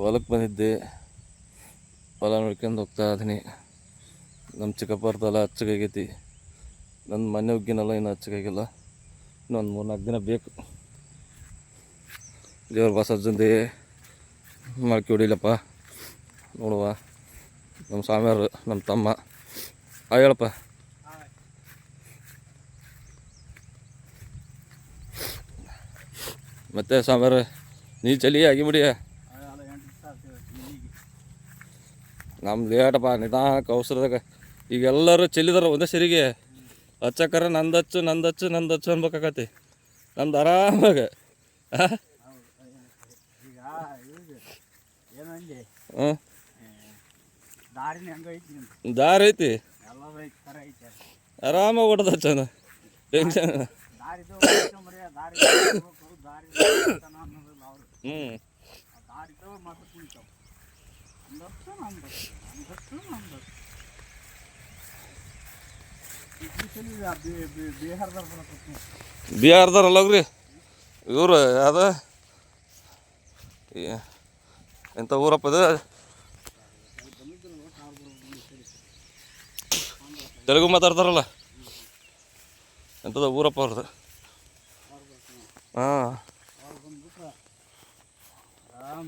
ಹೊಲಕ್ಕೆ ಬಂದಿದ್ದೆ. ಹೊಲ ನೋಡ್ಕೊಂಡು ಹೋಗ್ತಾ ಇದೀನಿ ನಮ್ಮ ಚಿಕ್ಕಪ್ಪರ್ದೆಲ್ಲ ಹಚ್ಚಗಾಗೈತಿ ನನ್ನ ಮನೆ ಉಗ್ಗಿನಲ್ಲ ಇನ್ನೂ ಹಚ್ಚಗಾಗಿಲ್ಲ ಇನ್ನೊಂದು ಮೂರು ನಾಲ್ಕು ದಿನ ಬೇಕು. ದೇವ್ರ ಬಸಜ್ಜಂದೆ ಮಾಡ್ಕೆ ಹೊಡಿಲಪ್ಪ. ನೋಡುವ. ನಮ್ಮ ಸ್ವಾಮಿಯವರು ನಮ್ಮ ತಮ್ಮ. ಆ, ಹೇಳಪ್ಪ. ಮತ್ತೆ ಸ್ವಾಮಿಯವರು ನೀ ಚಲಿ ಆಗಿಬಿಡಿ ನಮ್ಮ ಲೇಟಪ್ಪ ನಿಧಾನಕ್ಕೆ ಅವಸರದಾಗ ಈಗ ಎಲ್ಲರೂ ಚೆಲ್ಲಿದಾರ, ಒಂದೇ ಸರಿಗೆ. ಹಚ್ಚಕ್ಕಾರ ನಂದು ಹಚ್ಚು ನಂದು ಹಚ್ಚು ನಂದು ಹಚ್ಚು ಅನ್ಬೇಕಾಕತಿ ನಂದು ಆರಾಮಾಗ ನಿಮ್ದು ದಾರಿ ಐತಿ. ಆರಾಮ ಹೊಡೆದ ಹಚ್ಚನ ಟೆನ್ಷನ್ ಹ್ಞೂ ಬಿಹಾರದವ್ರು ಹೋಗ್ರಿ ಇವರು ಯಾವ್ದ? ಎಂಥ ಊರಪ್ಪ ಇದು? ತೆಲುಗು ಮಾತಾಡ್ತಾರಲ್ಲ? ಎಂಥದ ಊರಪ್ಪ ಅವ್ರದ್ದು ಹಾಂ ಅವ್ರು ಬಂದ್ಬಿಟ್ರೆ ಆರಾಮ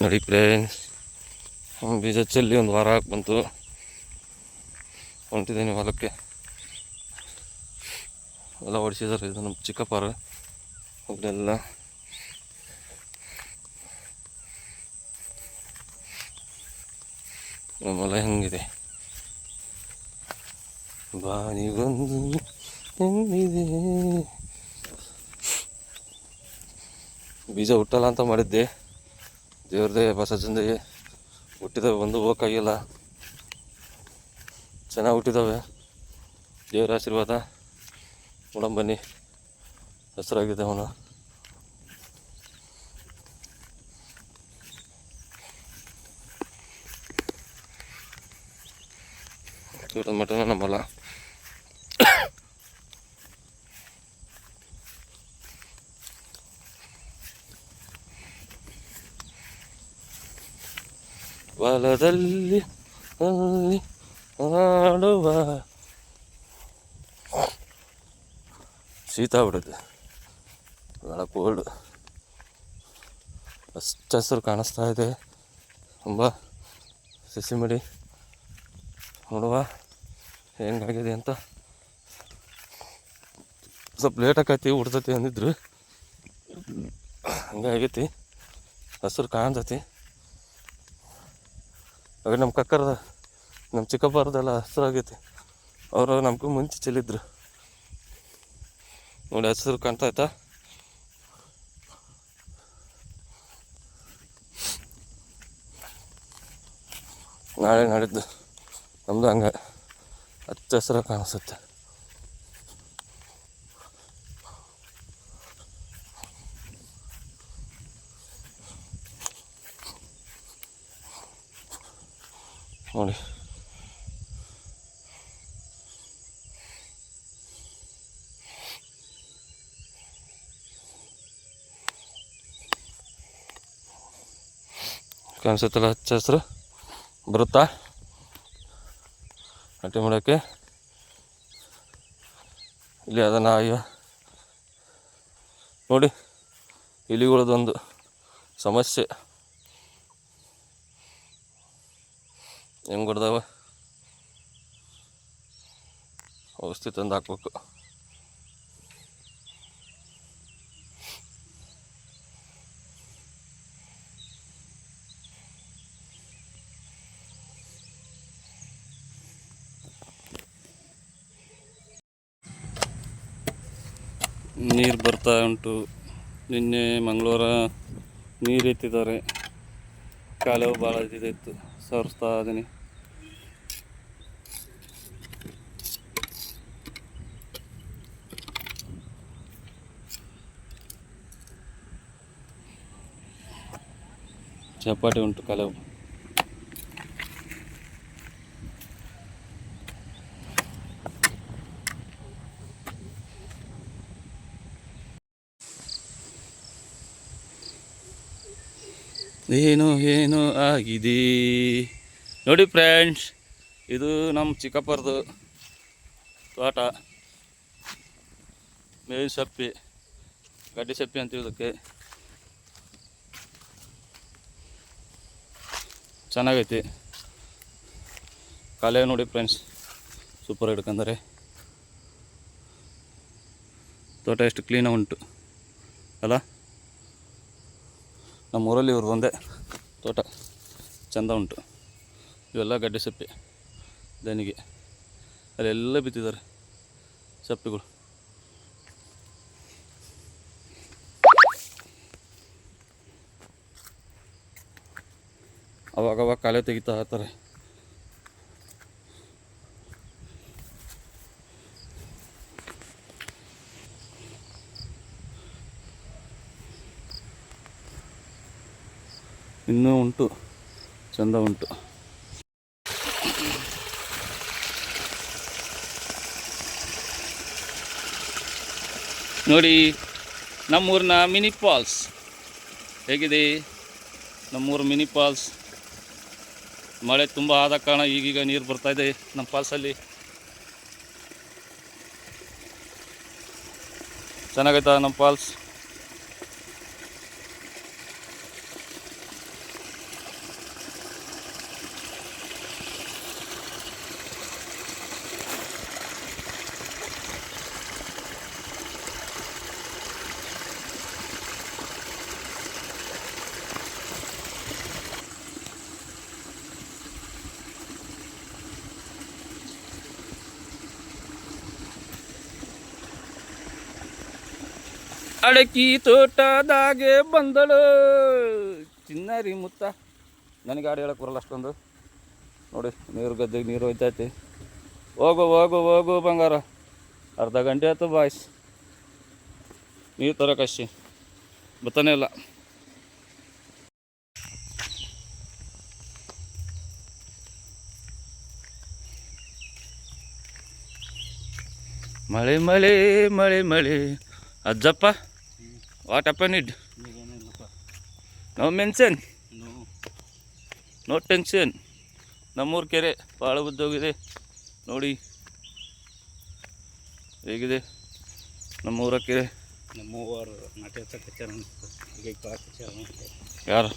ನೋಡಿ ಫ್ರೆಂಡ್ಸ್ ಬೀಜ ಚೆಲ್ಲಿ ಒಂದು ವಾರ ಹಾಕಿ ಬಂತು. ಹೊಂಟಿದ್ದೀನಿ ಹೊಲಕ್ಕೆ. ಎಲ್ಲ ಹೊಡಿಸಿದಾರೆ ಇದು ನಮ್ಮ ಚಿಕ್ಕಪ್ಪರ ಅವರೆಲ್ಲ ನಮ್ಮ ಹೊಲ ಹೆಂಗಿದೆ? ಬಂದು ಹೆಂಗಿದೆ? ಬೀಜ ಹುಟ್ಟಲ್ಲ ಅಂತ ಮಾಡಿದ್ದೆ. ದೇವ್ರದೇ ಬಸಜಂದೆ ಹುಟ್ಟಿದವೆ ಒಂದು ಹೋಗೋಕ್ಕಾಗಿಲ್ಲ. ಚೆನ್ನಾಗಿ ಹುಟ್ಟಿದ್ದಾವೆ ದೇವರ ಆಶೀರ್ವಾದ. ಬನ್ನಿ. ಹೆಸರಾಗಿದೆ ಅವನು. ಮಟನ ನಮ್ಮಲ್ಲ. ಹೊಲದಲ್ಲಿ ಅಲ್ಲಿ ಆಡುವ. ಶೀತ ಬಿಡುತ್ತೆ. ಭಾಳ ಕೋಲ್ಡ್ ಅಷ್ಟು ಹಸಿರು ಕಾಣಿಸ್ತಾ ಇದೆ. ತುಂಬ ಸಸಿ ಮಡಿ ನೋಡುವ ಹೆಂಗಾಗಿದೆ ಅಂತ. ಸ್ವಲ್ಪ ಲೇಟ್ ಆಕೈತಿ, ಉಡ್ತೈತಿ ಅಂದಿದ್ರು. ಹಂಗಾಗೈತಿ. ಹಸಿರು ಕಾಣ್ತೈತಿ. ಆಗ ನಮ್ಮ ಕಕ್ಕರದ ನಮ್ಮ ಚಿಕ್ಕಪ್ಪರದೆಲ್ಲ ಹಸಿರಾಗೈತಿ ಅವರು ನಮಗೂ ಮುಂಚೆ ಚೆಲ್ಲಿದ್ರು. ನೋಡಿ, ಹಸಿರು ಕಾಣ್ತಾ ಆಯ್ತಾ ನಾಳೆ ನಾಡಿದ್ದು ನಮ್ಮದು ಹಂಗೆ ಹಚ್ಚ ಹಸಿರಾಗಿ ಕಾಣಿಸುತ್ತೆ. ನೋಡಿ ಕಾಣಿಸುತ್ತಲ್ಲ ಹಚ್ಚ ಹಸಿರು ಬರುತ್ತಾ ನಾಟಿ ಮಾಡೋಕ್ಕೆ ಇಲ್ಲಿ ಅದ ನಾಯಿ ನೋಡಿ ಇಲಿಗಳದೊಂದು ಸಮಸ್ಯೆ ಹೆಂಗೆ ಹೊಡೆದವ? ಔಷಧಿ ತಂದು ಹಾಕ್ಬೇಕು. ನೀರು ಬರ್ತಾ ಉಂಟು. ನಿನ್ನೆ ಮಂಗಳವಾರ ನೀರು ಎತ್ತಿದ್ದಾರೆ. ಕಾಲವು ಭಾಳ ಇದಿತ್ತು ಸವರಿಸ್ತಾ ಇದ್ದೀನಿ ಚಪಾಟಿ ಉಂಟು ಕಲವು. ಏನು ಏನು ಆಗಿದೆ? ನೋಡಿ ಫ್ರೆಂಡ್ಸ್ ಇದು ನಮ್ಮ ಚಿಕ್ಕಪ್ಪರದು ತೋಟ. ಮೇವಿನ ಸಪ್ಪಿ, ಗಡ್ಡೆ ಸಪ್ಪಿ ಅಂತ ಇದಕ್ಕೆ ಚೆನ್ನಾಗೈತಿ. ಕಾಲೇ ನೋಡಿ ಫ್ರೆಂಡ್ಸ್ ಸೂಪರ್ ಹಿಡ್ಕಂದರೆ ತೋಟ ಎಷ್ಟು ಕ್ಲೀನಾಗಿ ಉಂಟು. ಅಲ್ಲ? ನಮ್ಮ ಊರಲ್ಲಿ ಇವರು ಒಂದೇ ತೋಟ. ಚೆಂದ ಉಂಟು. ಇವೆಲ್ಲ ಗಡ್ಡೆ ಸಪ್ಪೆ, ದನಿಗೆ. ಅಲ್ಲೆಲ್ಲ ಬಿತ್ತಿದ್ದಾರೆ ಸಪ್ಪೆಗಳು. ಅವಾಗವಾಗ ಕಾಲೇ ತೆಗಿತಾ ಇರ್ತಾರೆ ಇನ್ನೂ ಉಂಟು, ಚಂದ ಉಂಟು. ನೋಡಿ, ನಮ್ಮೂರಿನ ಮಿನಿ ಫಾಲ್ಸ್ ಹೇಗಿದೆ? ನಮ್ಮೂರು ಮಿನಿ ಫಾಲ್ಸ್. ಮಳೆ ತುಂಬ ಆದ ಕಾರಣ ಈಗೀಗ ನೀರು ಬರ್ತಾ ಇದೆ ನಮ್ಮ ಪಾಲ್ಸಲ್ಲಿ ಚೆನ್ನಾಗೈತಾ ನಮ್ಮ ಫಾಲ್ಸ್? ಅಡಕಿ ತೋಟದಾಗೆ ಬಂದಳು. ಚಿನ್ನರಿ ಮುತ್ತ. ನನಗೆ ಹಾಡು ಹೇಳಕ್ಕೆ ಬರಲ್ಲ ಅಷ್ಟೊಂದು. ನೋಡಿ, ನೀರು ಗದ್ದೆಗೆ ನೀರು ಹೋಯ್ತೈತಿ. ಹೋಗು ಹೋಗು ಹೋಗು ಬಂಗಾರ. ಅರ್ಧ ಗಂಟೆ ಆಯ್ತು ಬಾಯ್ಸ್ ನೀರು ತರಕಶಿ ಬತ್ತಾನೆ ಇಲ್ಲ. ಮಳೆ ಮಳೆ ಮಳೆ ಮಳೆ. ಅಜ್ಜಪ್ಪ. ವಾಟ್ ಅಪ್ಪ need no mention no tension ನಮ್ಮೂರು ಕೆರೆ ಭಾಳ ಉದ್ದೋಗಿದೆ ನೋಡಿ ಹೇಗಿದೆ ನಮ್ಮೂರ ಕೆರೆ ನಮ್ಮವ್ವರು ನಾಟ್ಯ ಕಚ್ಚಾರ ಈಗ ಕಚ್ಚಾರ ಯಾರು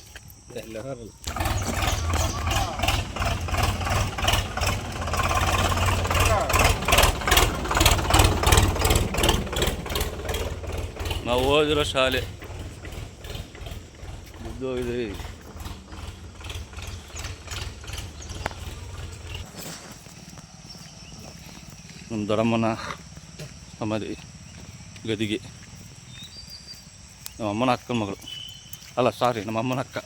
ಎಲ್ಲರೂ ನಾವು ಓದಿರೋ ಶಾಲೆ. ಹೋಗಿದೆ ನಮ್ಮ ದೊಡ್ಡಮ್ಮನ ಸಮಾಧಿ ಗದಿಗೆ. ನಮ್ಮ ಅಮ್ಮನ ಅಕ್ಕನ ಮಗಳು. ಅಲ್ಲ ಸಾರಿ ನಮ್ಮ ಅಮ್ಮನ ಅಕ್ಕ.